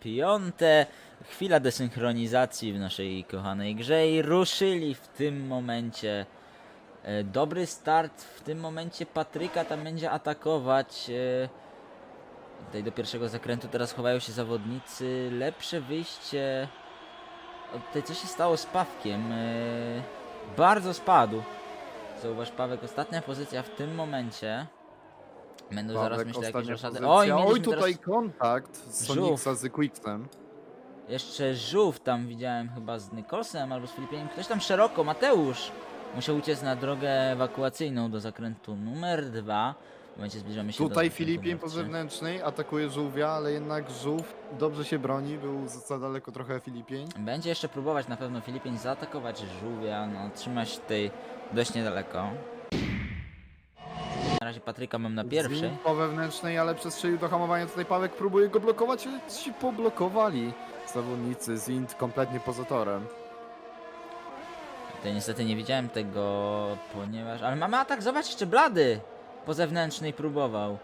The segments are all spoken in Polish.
piąte. Chwila desynchronizacji w naszej kochanej grze i ruszyli w tym momencie. E, Dobry start w tym momencie Patryka tam będzie atakować. e, Tutaj do pierwszego zakrętu teraz chowają się zawodnicy. Lepsze wyjście. O, Tutaj co się stało z Pawkiem? E, Bardzo spadł. Zauważ Pawek, ostatnia pozycja w tym momencie. Będą zaraz myślę jakieś ostatnia roszady. pozycja. Oj, mieliśmy Oj, tutaj teraz kontakt z Żółw. Sonicsa z jeszcze żółw tam widziałem chyba z Nikolsem albo z Filipiem. Ktoś tam szeroko, Mateusz. Musiał uciec na drogę ewakuacyjną do zakrętu numer dwa. W momencie zbliżamy się do Tutaj zakrętu Filipien numer po trzy. zewnętrznej atakuje żółwia, ale jednak żółw dobrze się broni, był za daleko trochę Filipień. Będzie jeszcze próbować na pewno Filipin zaatakować żółwia, no trzyma się tutaj dość niedaleko. Razie Patryka mam na pierwszej. Zwin po wewnętrznej, ale przestrzelił do hamowania. Tutaj Pawek próbuje go blokować, ale ci poblokowali zawodnicy. Zint kompletnie poza torem. Tutaj niestety nie widziałem tego, ponieważ... Ale mamy atak, zobacz jeszcze blady! Po zewnętrznej próbował.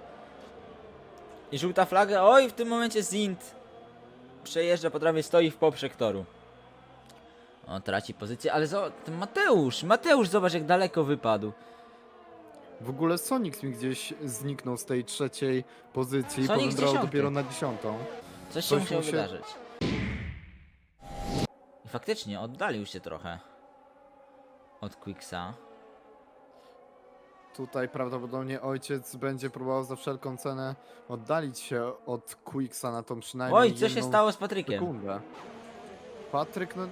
I żółta flaga, oj w tym momencie Zint przejeżdża, po prawie stoi w poprzek toru. O, traci pozycję, ale zo- Mateusz, Mateusz zobacz jak daleko wypadł. W ogóle Sonic mi gdzieś zniknął z tej trzeciej pozycji i Sonic powędrował dziesiąty. dopiero na dziesiątą. Coś się Coś musiało mu się- wydarzyć. I faktycznie oddalił się trochę od Quicksa. Tutaj prawdopodobnie ojciec będzie próbował za wszelką cenę oddalić się od Quicksa na tą przynajmniej Oj, co się jedną stało z Patrykiem? sekundę. Patryk, no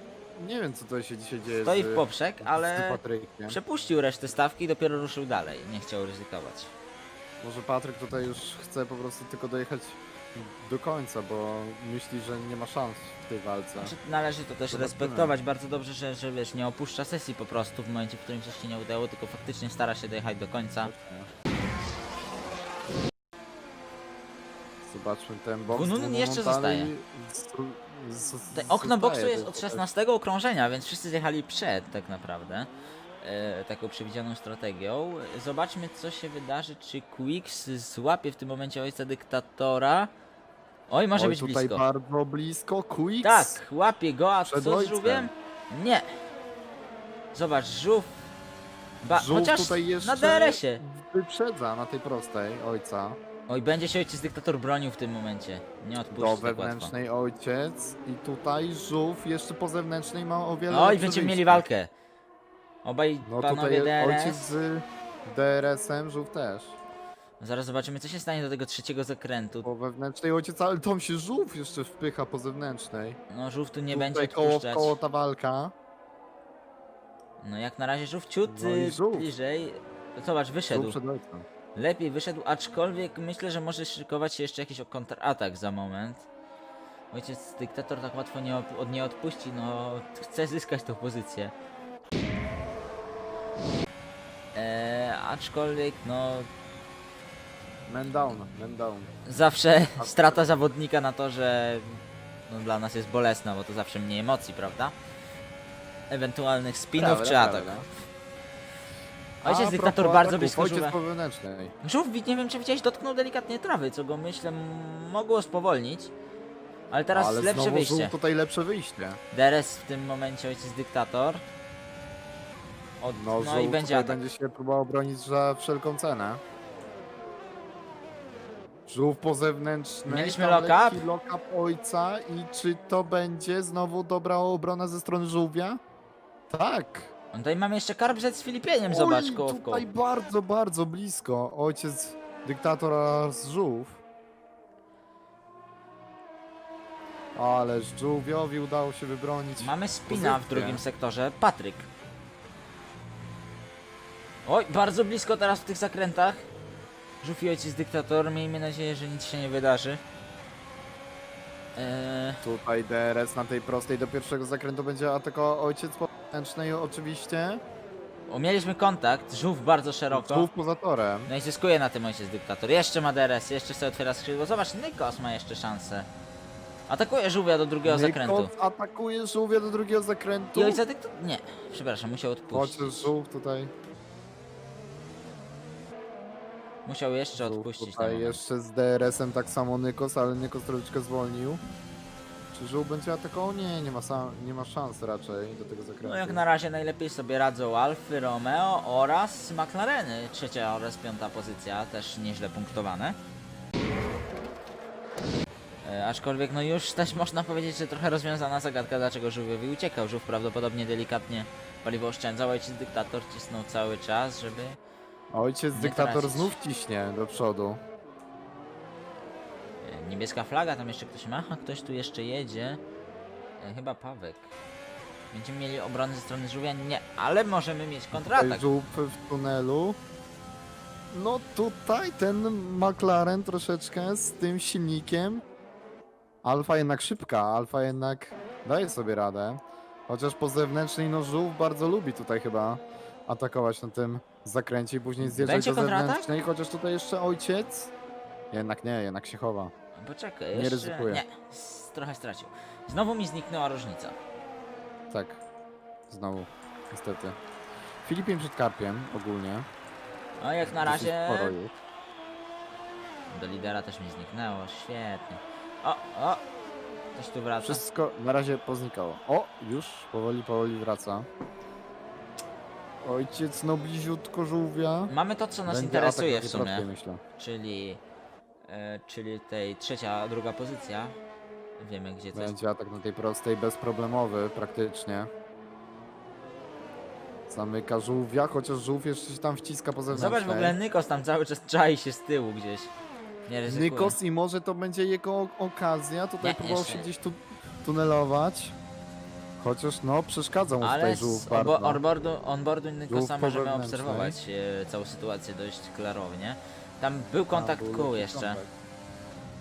nie wiem co tutaj się dzisiaj dzieje Stoi z, w poprzek, z ale Patrykiem. przepuścił resztę stawki i dopiero ruszył dalej. Nie chciał ryzykować. Może Patryk tutaj już chce po prostu tylko dojechać do końca, bo myśli, że nie ma szans w tej walce. Znaczy, należy to też Zobaczymy. respektować. Bardzo dobrze, że, że wiesz, nie opuszcza sesji po prostu w momencie, w którym coś się nie udało, tylko faktycznie stara się dojechać do końca. Zobaczmy ten box. Gunun jeszcze dalej z- z- Te okno zostaje boksu jest od 16 okrążenia, więc wszyscy zjechali przed tak naprawdę. E, taką przewidzianą strategią. Zobaczmy co się wydarzy, czy Quicks złapie w tym momencie ojca dyktatora. Oj, może Oj, być tutaj blisko. bardzo blisko. Quicks. Tak, łapie go, a Przed co z ojcem. żółwiem? Nie. Zobacz, żółw. Ba, Żółw chociaż tutaj jeszcze na DRS-ie. wyprzedza na tej prostej ojca. Oj, będzie się ojciec dyktator bronił w tym momencie. Nie Do odpuści tak łatwo. wewnętrznej ojciec i tutaj żółw jeszcze po zewnętrznej ma o wiele Oj, lepsze będziemy mieli walkę. Obaj No panowie tutaj DRS. ojciec z DRS-em, żółw też. Zaraz zobaczymy, co się stanie do tego trzeciego zakrętu. Po wewnętrznej ojciec, ale tam się żółw jeszcze wpycha po zewnętrznej. No, żółw tu nie tutaj będzie koło, odpuszczać. koło ta walka. No, jak na razie żółw ciut No i y, żółw. bliżej. Zobacz, wyszedł. Żółw przed ojcem. Lepiej wyszedł, aczkolwiek myślę, że może szykować się jeszcze jakiś kontratak za moment. Ojciec dyktator tak łatwo nie, od nie odpuści, no chce zyskać tą pozycję. Eee, aczkolwiek no Man down, man down. zawsze strata zawodnika na to, że no, dla nas jest bolesna, bo to zawsze mniej emocji, prawda? Ewentualnych spinów Prawda, czy atak. prawda. Ojciec dyktator propos bardzo ataków, blisko Ojciec żółwia. po wewnętrznej. Nie wiem czy widziałeś, dotknął delikatnie trawy, co go myślę mogło spowolnić. Ale teraz ale lepsze znowu wyjście. żółw tutaj lepsze wyjście. DRS w tym momencie ojciec dyktator. Od, No, no, żółw i będzie tutaj atak. będzie się próbował bronić za wszelką cenę. Żółw po zewnętrznej. Mieliśmy tam lock-up? lekki lock-up ojca i czy to będzie znowu dobra obrona ze strony żółwia? Tak. No Tutaj mamy jeszcze karbrzec z Filipieniem, zobacz Oj, koło w koło. tutaj bardzo, bardzo blisko. Ojciec dyktatora z żółw. Ale żółwiowi udało się wybronić. Mamy spina w pozycję. drugim sektorze, Patryk. Oj, bardzo blisko teraz w tych zakrętach. Żółw i ojciec dyktator, miejmy nadzieję, że nic się nie wydarzy. Eee, Tutaj DRS na tej prostej do pierwszego zakrętu będzie atakował ojciec po wewnętrznej oczywiście. mieliśmy kontakt, żółw bardzo szeroko. Żółw poza torem. No i zyskuje na tym ojciec dyktator. Jeszcze ma DRS, jeszcze sobie otwiera skrzydło. Zobacz, Nikos ma jeszcze szansę. Atakuje żółwia do drugiego zakrętu. Nikos atakuje żółwia do drugiego zakrętu. I ojca dyktator... Nie, przepraszam, musiał odpuścić. Chociaż żółw tutaj, Musiał jeszcze żółw odpuścić na tutaj moment. jeszcze z DRS-em tak samo Nikos, ale Nikos troszeczkę zwolnił. Czy żółw będzie atakował? Nie, nie ma, sam, nie ma szans raczej do tego zakrętu. No jak na razie najlepiej sobie radzą Alfy Romeo oraz McLareny. Trzecia oraz piąta pozycja, też nieźle punktowane. E, aczkolwiek no już też można powiedzieć, że trochę rozwiązana zagadka, dlaczego żółwiowi uciekał. Żółw prawdopodobnie delikatnie paliwo oszczędzał, ojciec dyktator cisnął cały czas, żeby... Ojciec Nie dyktator tracić. znów ciśnie do przodu. Niebieska flaga, tam jeszcze ktoś ma, a ktoś tu jeszcze jedzie. E, chyba Pawek. Będziemy mieli obronę ze strony żółwia? Nie, ale możemy mieć kontratak. żółw w tunelu. No tutaj ten McLaren troszeczkę z tym silnikiem. Alfa jednak szybka, Alfa jednak daje sobie radę. Chociaż po zewnętrznej no żółw bardzo lubi tutaj chyba atakować na tym zakręcie i później zjeżdżać Będzie do kontratak? zewnętrznej, chociaż tutaj jeszcze ojciec. Jednak nie, jednak się chowa. Poczekaj, Nie jeszcze... ryzykuję. Nie, s- trochę stracił. Znowu mi zniknęła różnica. Tak. Znowu, niestety. Filipiem przed Karpiem ogólnie. No jak na Dosyć razie sporo już. do lidera też mi zniknęło, świetnie. O, o, ktoś tu wraca. Wszystko na razie poznikało. O, już powoli, powoli wraca. Ojciec no bliziutko żółwia. Mamy to, co nas Będzie interesuje w sumie, myślę. czyli, e, czyli tej trzecia, druga pozycja. Wiemy gdzie to jest. Będzie atak na tej prostej, bezproblemowy praktycznie. Zamyka żółwia, chociaż żółw jeszcze się tam wciska po zewnętrznej. Zobacz w ogóle Nykos tam cały czas czai się z tyłu gdzieś. Nie ryzykuje. Nikos i może to będzie jego okazja. Tutaj Nie, próbował jeszcze się nie. gdzieś tu tunelować. Chociaż no, przeszkadza mu Ale tutaj z żółw obo- bardzo. onboardu, onboardu Nykosa po możemy wewnętrznej. obserwować e, całą sytuację dość klarownie. Tam był kontakt był kół lekki jeszcze. kontakt.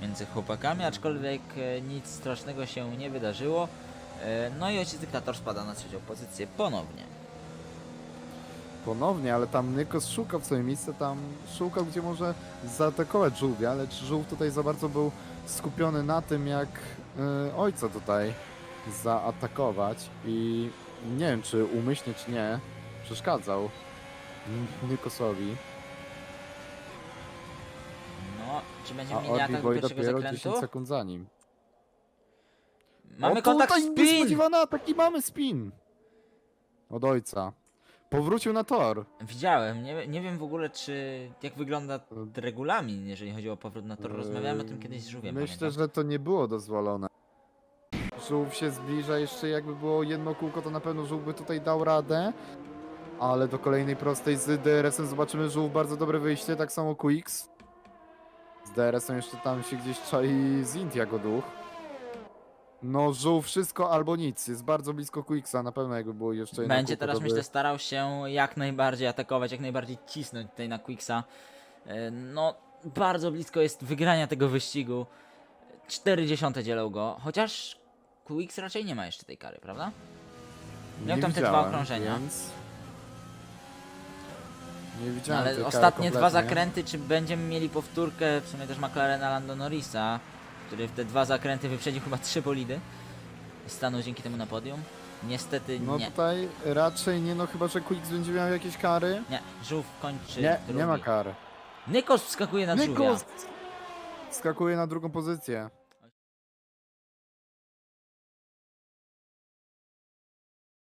między chłopakami, aczkolwiek e, nic strasznego się nie wydarzyło. E, No i ojciec dyktator spada na trzecią pozycję ponownie. Ponownie, ale tam Nykos szukał w swoje miejsce, tam szukał gdzie może zaatakować żółwia, lecz żółw tutaj za bardzo był skupiony na tym jak y, ojca tutaj zaatakować i nie wiem czy umyślnie czy nie przeszkadzał N- Nykosowi, No, czy a będziemy mieli atak do Boy pierwszego dopiero zakrętu? 10 sekund za nim. Mamy o, kontakt tutaj spin! Niespodziewany atak i mamy spin! Od ojca. Powrócił na tor. Widziałem, nie, nie wiem w ogóle czy jak wygląda regulamin, jeżeli chodzi o powrót na tor. Rozmawiałem o tym kiedyś z żółwiem, Myślę, pamiętam. że to nie było dozwolone. Żółw się zbliża, jeszcze jakby było jedno kółko, to na pewno żółw by tutaj dał radę. Ale do kolejnej prostej z DRS-em zobaczymy żółw, bardzo dobre wyjście, tak samo QX. Z DRS-em jeszcze tam się gdzieś czai z Int jako duch. No żółw wszystko albo nic, jest bardzo blisko QX-a, na pewno jakby było jeszcze jedno Będzie kółko, teraz to by- myślę starał się jak najbardziej atakować, jak najbardziej cisnąć tutaj na Quicksa. E, No, bardzo blisko jest wygrania tego wyścigu. 40 dzielą go, chociaż Quicks raczej nie ma jeszcze tej kary, prawda? Miał tam te dwa okrążenia. Więc... Nie No, widziałem ale tej kary ostatnie dwa zakręty, czy będziemy mieli powtórkę, w sumie też McLarena Lando Norrisa, który w te dwa zakręty wyprzedził chyba trzy bolidy. i Stanął dzięki temu na podium. Niestety No nie. tutaj raczej nie, no chyba, że Quicks będzie miał jakieś kary. Nie, żółw kończy Nie, drugi. nie ma kary. Nykos wskakuje na żółwia. Nikos skakuje na drugą pozycję.